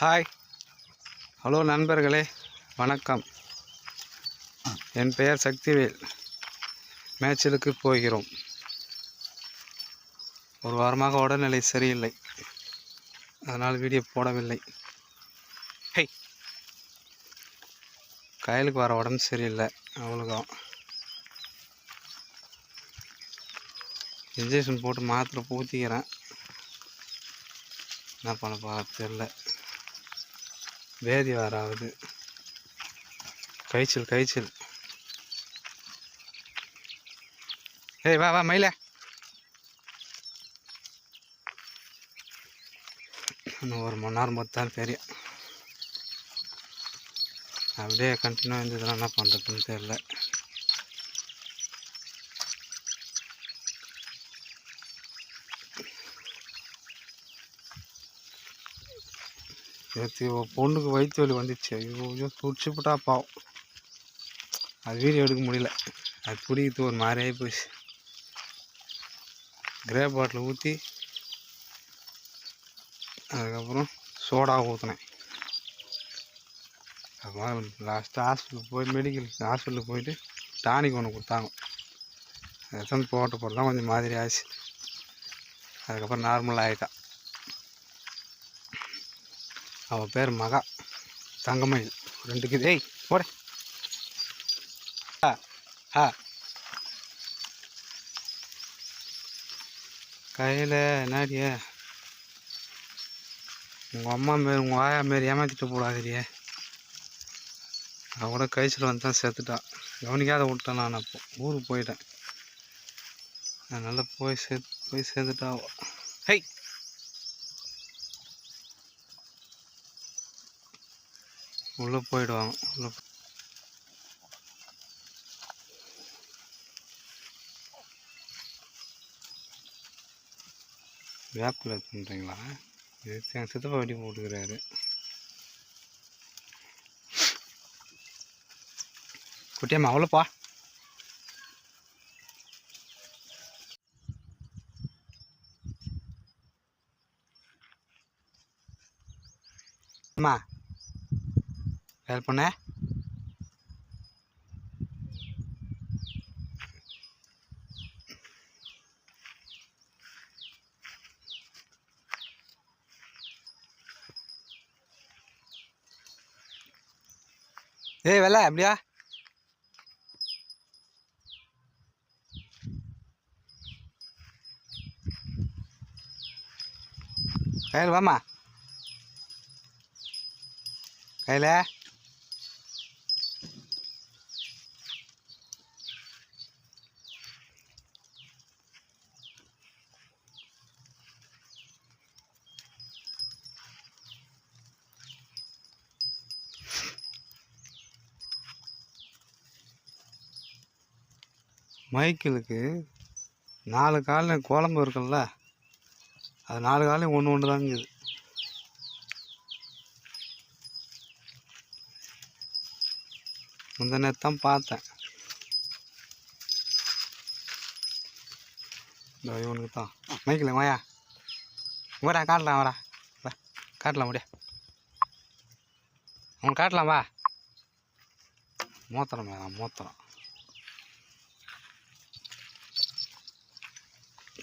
Hi hello நண்பர்களே. வணக்கம். என் பெயர் சக்திவேல். மேய்ச்சலுக்கு போகிறோம். ஒரு வாரமாக உடல்நிலை சரியில்லை. அதனால் வீடியோ போடவில்லை. ஹை கயலுக்கு வர உடம்பு சரியில்லை. அவ்வளோதான் இன்ஜெக்ஷன் போட்டு மாத்திரை ஊற்றிக்கிறேன் என்ன பண்ண பார்த்து தெரில வேதி வேற கைச்சல் கைச்சல் ஏய் வா வா மயில. இன்னும் ஒரு மணி நேரம் பார்த்தாலும் தெரியும். அப்படியே கண்டினியூ இருந்ததுன்னா என்ன பண்ணுறதுன்னு தெரில நேற்று பொண்ணுக்கு வயிற்று வலி வந்துச்சு. ஐயோ ஐயோ பாவம். அது வீடியோ எடுக்க முடியல. அது பிடிக்கிறது ஒரு மாதிரியாகி போச்சு. கிரே பாட்டில் ஊற்றி அதுக்கப்புறம் சோடா ஊற்றினேன் அப்புறம் லாஸ்ட்டு ஹாஸ்பிட்டலுக்கு போய் மெடிக்கல் ஹாஸ்பிட்டலுக்கு போயிட்டு டானிக் ஒன்று கொடுத்தாங்க. எத்தனை போட்ட போட்டு தான் கொஞ்சம் மாதிரி ஆச்சு. அதுக்கப்புறம் நார்மலாக ஆகிட்டான் அவள் பேர் மகா. தங்கமயில். ரெண்டுக்கு ஏய் போட. ஆ ஆ. கையில் என்னடிய? உங்கள் அம்மா மாரி உங்கள் ஆயா மாரி ஏமாற்றிட்டு போடாதிரியே அவள் கூட கழிச்சிட்டு வந்து தான் செத்துட்டான் கவனிக்காத விட்டேன் நான் அப்போ. ஊருக்கு போயிட்டேன். அதனால் போய் சே போய் சேர்த்துட்டா அவ. உள்ளே போயிடுவாங்க. உள்ள வேப்பில் பண்ணுறீங்களா இது சித்தப்பா வெட்டி போட்டுக்கிறாரு. குட்டியம்மா அவ்வளோப்பா அம்மா. ஹெல்ப் பண்ண ஏய் வெள்ள அப்படியா? கையில் வாம்மா. கையில். மைக்கிளுக்கு நாலு காலில் குழம்பு இருக்குல்ல அது நாலு காலையும் ஒன்று ஒன்று தாங்குது முந்த முந்தின தான் பார்த்தேன். இந்த இவனுக்கு தான். மைக்கில் வாயா. வரா காட்டலாம் வரா வா காட்டலாம் முடியா அவன் காட்டலாம் வா. மூத்தரம் மேடம் மூத்திரம்.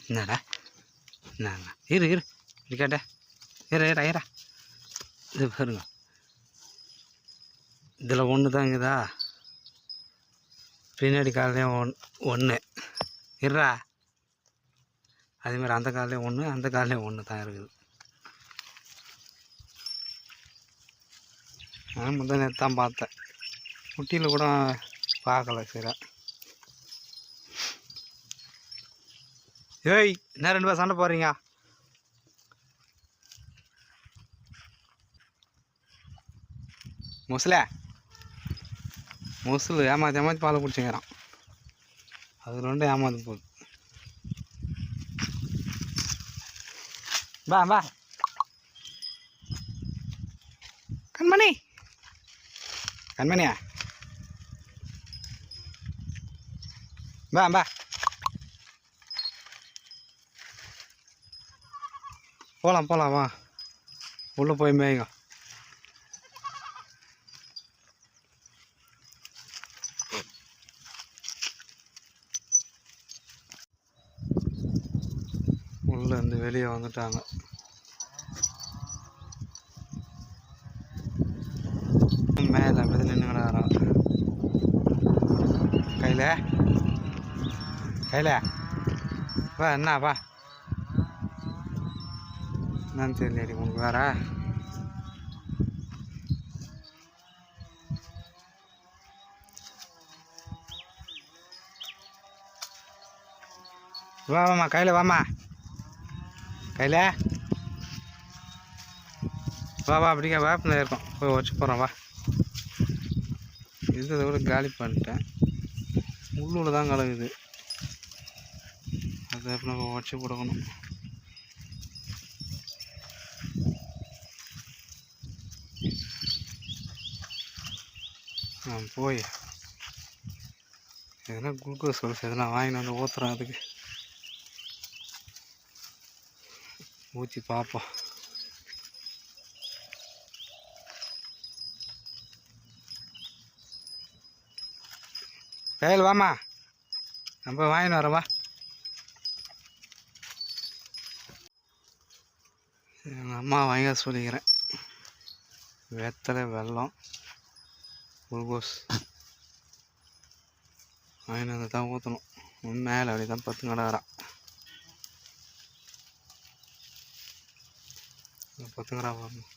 என்னடா என்னண்ணா இரு இரு இருக்காட்ட இரு இரு இறா இது பாருங்க இதில் ஒன்று தாங்குதா பின்னாடி காலையும் ஒன் ஒன்று இருறா அதேமாதிரி அந்த காலையும் ஒன்று அந்த காலையும் ஒன்று தான் இருக்குது நான் முதல் நேற்று தான் பார்த்தேன் குட்டியில் கூட பார்க்கல சரி ஏய் என்ன ரெண்டு பேர் சண்டை போடுறீங்க? முசல. முசல் ஏமாத்தி ஏமாத்தி பாலை குடிச்சுங்கிறான். அது ரெண்டு ஏமாந்து போகுது. வா வா. கண்மணி. கண்மணியா? வா வா. போகலாம் போகலாமா உள்ளே போய் மேயுங்க. உள்ளேருந்து வெளியே வந்துட்டாங்க. மேலே அப்படி நின்றுங்கடா கையில்? கையில? வா என்னப்பா நான் என்னன்னு தெரியலடி உங்களுக்கு வேற வா வாமா கையில் வாம்மா கையில் வா வா அப்படிங்க வேப்பில் இருக்கும் போய் வச்சு போகிறோம் வா இருந்ததை விட காலி பண்ணிட்டேன். உள்ளூர் தான் கலகுது அது அப்புறம் உடச்சி வச்சு கொடுக்கணும் நான் போய் எதனா குளுக்கோஸ் சொல்ஸ் எதனா வாங்கிட்டு வந்து ஊற்றுறேன் அதுக்கு. ஊற்றி பார்ப்போம் கையில் வாமா நம்ம வாங்கிட்டு வரவா எங்கள் அம்மா வாங்க சொல்லிக்கிறேன். வெத்தலை வெல்லம் குளுக்கோஸ் வாங்கிட்டு தான் ஊற்றணும் மேலே அப்படி தான் பத்து கிடக்குறான். பத்து கிடா வரணும்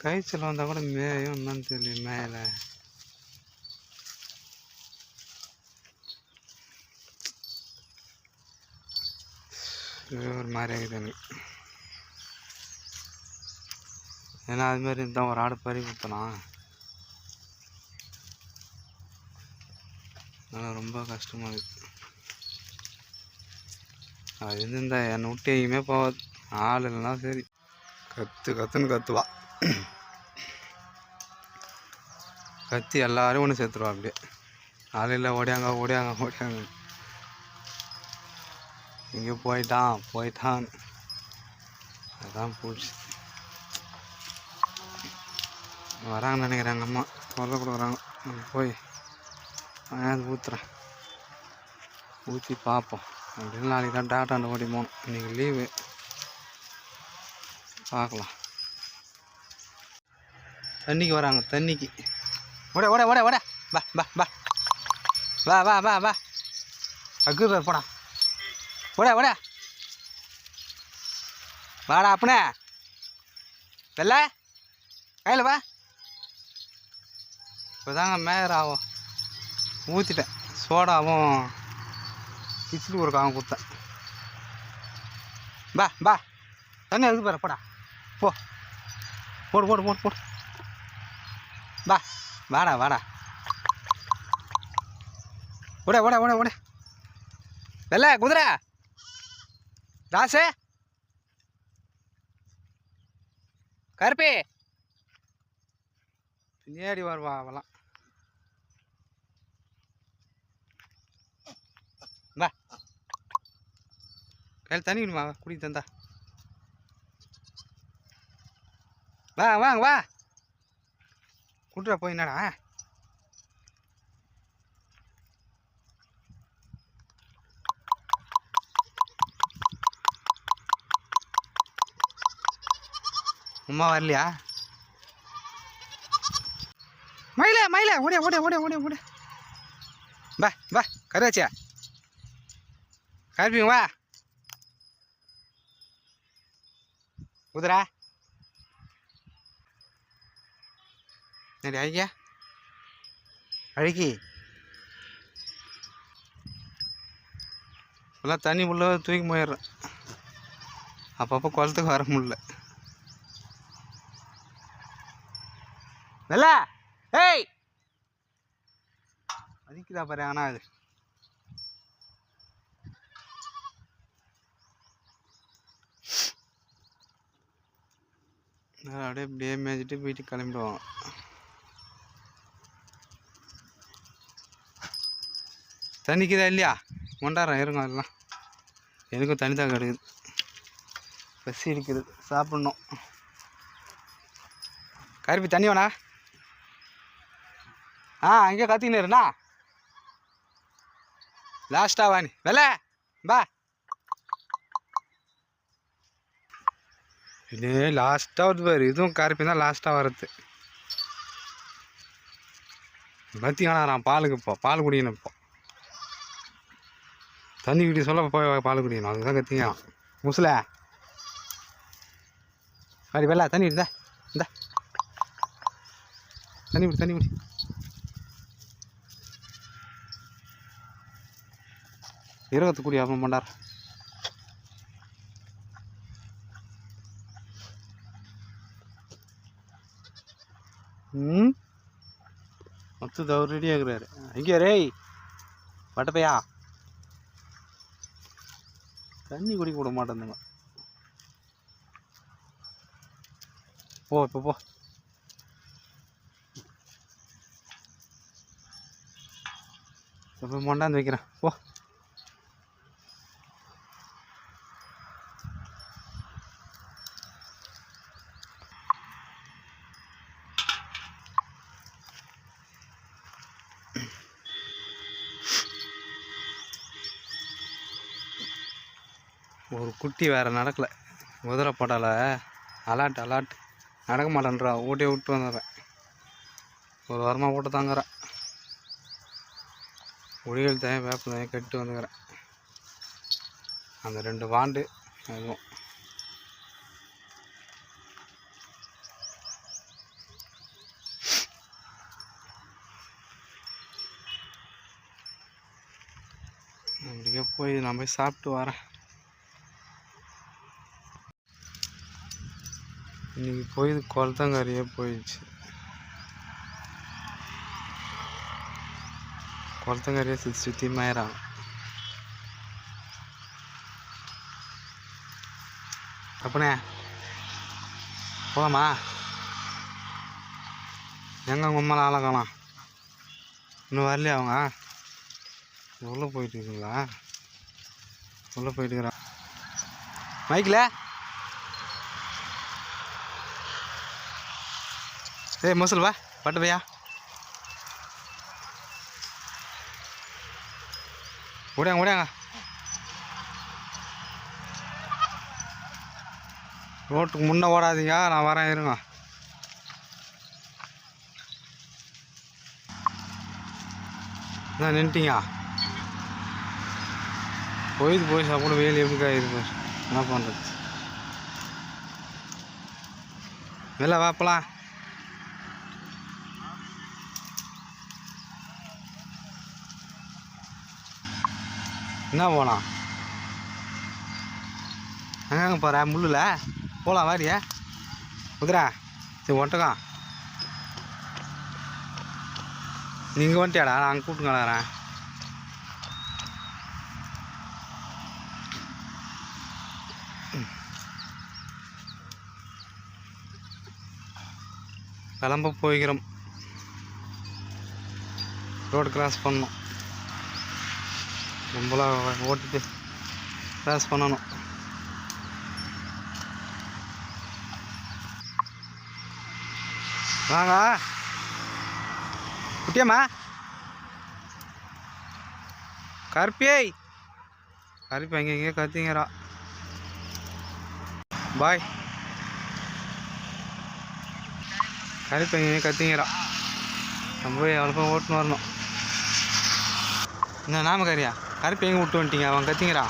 காய்ச்சல் வந்தால் கூட மேயும் என்னன்னு தெரியல மேலே. ஒரு மாதிரி இருக்குது எனக்கு ஏன்னா அதுமாரி இருந்தால் ஒரு ஆடு பறி கொடுத்தலாம் அதனால் ரொம்ப கஷ்டமாக இருக்குது அது இருந்தா என்னை விட்டு எங்கேயுமே போகாது. ஆள் இல்லைன்னா சரி. கத்து கத்துன்னு கற்றுவா கத்தி எல்லாரும் ஒன்று சேர்த்துருவா அப்படியே. ஆள் இல்லை ஓடியாங்க ஓடியாங்க ஓடியாங்க. இங்கே போயிட்டான் போயிட்டான் அதான் போச்சு வராங்கன்னு நினைக்கிறாங்க அம்மா சொல்ல கொடுக்குறாங்க நம்ம போய் வாங்கி ஊற்றுறேன் ஊற்றி பார்ப்போம். அப்படின்னு நாளைக்கு தான் டாட்டாண்ட ஓடி போகணும். இன்றைக்கி லீவு பார்க்கலாம். தண்ணிக்கு வராங்க தண்ணிக்கு. ஓட ஓட ஓட ஓட. பா பா பா வா வா வா வா. அக்கு பேர் போடா. ஓட ஓட. வாடா அப்பனே. வெள்ள. கையில் வா. இப்போதாங்க தாங்க ஆகும். ஊற்றிட்டேன் சோடாவும் கிச்சிலி ஒரு காகம் கொடுத்தேன் பா பா. தண்ணி அதுக்கு பாரு போடா. போ. போடு போடு போடு போடு. பா வாடா வாடா. ஓட ஓட ஓட ஓட. வெள்ள குதிரை. ராசு. கருப்பி. பின்னாடி வருவா அவெல்லாம். கையில் தண்ணி விடுமா குடி தந்தா வா வாங்க வா. குட்ரா போய் என்னடா? உமா வரலையா? மயில மயில ஓடியா ஓடியா ஓடியா ஓடியா ஓடியா. பா பா கருவாச்சியா? கருப்பீங்க வா. குதிரா. என்னடி அழகியா? அழகி. இப்போல்லாம் தண்ணி உள்ள தூக்கி போயிடுறேன். அப்பப்போ குளத்துக்கு வர முடியல. நல்ல ஏய்! அதிக்குதா பாரு ஆனால் அது. அதனால அப்படியே இப்படியே மேய்ச்சிட்டு வீட்டுக்கு கிளம்பிடுவோம். தண்ணிக்குதா இல்லையா? கொண்டாடுறேன் இருங்க அதெல்லாம். எனக்கும் தண்ணி தான் கிடைக்குது. பசி இருக்குது சாப்பிட்ணும். கருப்பி தண்ணி வேணா? ஆ அங்கே கத்தின்னு இருண்ணா லாஸ்ட்டாக வாணி. நீ பா இது லாஸ்ட்டாக வருது பாரு. இதுவும் கருப்பி தான் லாஸ்ட்டாக வருது பத்தி நான் பாலுக்கு இப்போ பால் குடிக்கணும் இப்போ. தண்ணி குடி சொல்ல போய் பால் குடிக்கணும். அதுக்கு தான் கத்திக்கலாம் முசல. சரி வெள்ளா தண்ணி விடுதா இந்த தண்ணி விடு தண்ணி குடி. இருபத்து குடி அப்போ பண்ணார் ம்? மொத்தம் அவர் ரெடி ஆகுறாரு. ஐயா ரேய் வட்டப்பையா. தண்ணி குடிக்க விட மாட்டேந்துங்க போ இப்போ போ. இப்போ மொண்டாந்து வைக்கிறேன். போ. குட்டி வேறு நடக்கலை. குதிரை போட்டால அலாட் அலாட் நடக்க மாட்டேன்றா. ஊட்டியை விட்டு வந்துடுறேன். ஒரு வாரமாக போட்டு தாங்குறேன். ஒடிகள் தயம் வேப்ப தயம் கட்டு வந்துக்கிறேன். அந்த ரெண்டு வாண்டு அதுவும். அப்படியே போய் நான் போய் சாப்பிட்டு வரேன். இன்னைக்கு போயது குளத்தங்கரையே போயிடுச்சு. குளத்தங்கரையை சுற்றி சுற்றி மயிறான் அப்பனே போகலாமா எங்கே உங்கள் அம்மாலாம் ஆளை இன்னும் வரலையா அவங்க? உள்ளே போயிட்டு இருக்குங்களா? உள்ளே போயிட்டு இருக்கிறான் மைக்கில்? ஏய் முசல் வா பட்டு பையா. ஓடியாங்க ஓடியாங்க. ரோட்டுக்கு முன்னே ஓடாதீங்க நான் வரேன் இருங்க. என்ன நின்ட்டீங்க? போயிது போய் சாப்பிட வெயில் எப்படிக்கா இருக்கு என்ன பண்ணுறது வெளில வாப்பலாம் என்ன போகலாம் எங்கங்க போகிற முள்ளில்? போகலாம் வாரியா? குதிரை சரி ஒட்டகம் நீங்கள் வந்துட்டியாடா? நான் அங்கே கூப்பிட்டு கிளம்ப போய்கிறோம் ரோடு கிராஸ் பண்ணோம் கும்பலாக ஓட்டிட்டு கிராஸ் பண்ணணும். வாங்க. குட்டியம்மா. கருப்பியை. கருப்பி அங்கே இங்கே கத்திங்கிறா. பாய். கருப்பி அங்கே இங்கே கத்திங்கிறா. நம்ம போய் அவளுக்கும் ஓட்டுன்னு வரணும். என்ன நாம கறியா? கருப்பு எங்கே விட்டு வந்துட்டீங்க? அவன் கத்திங்கிறா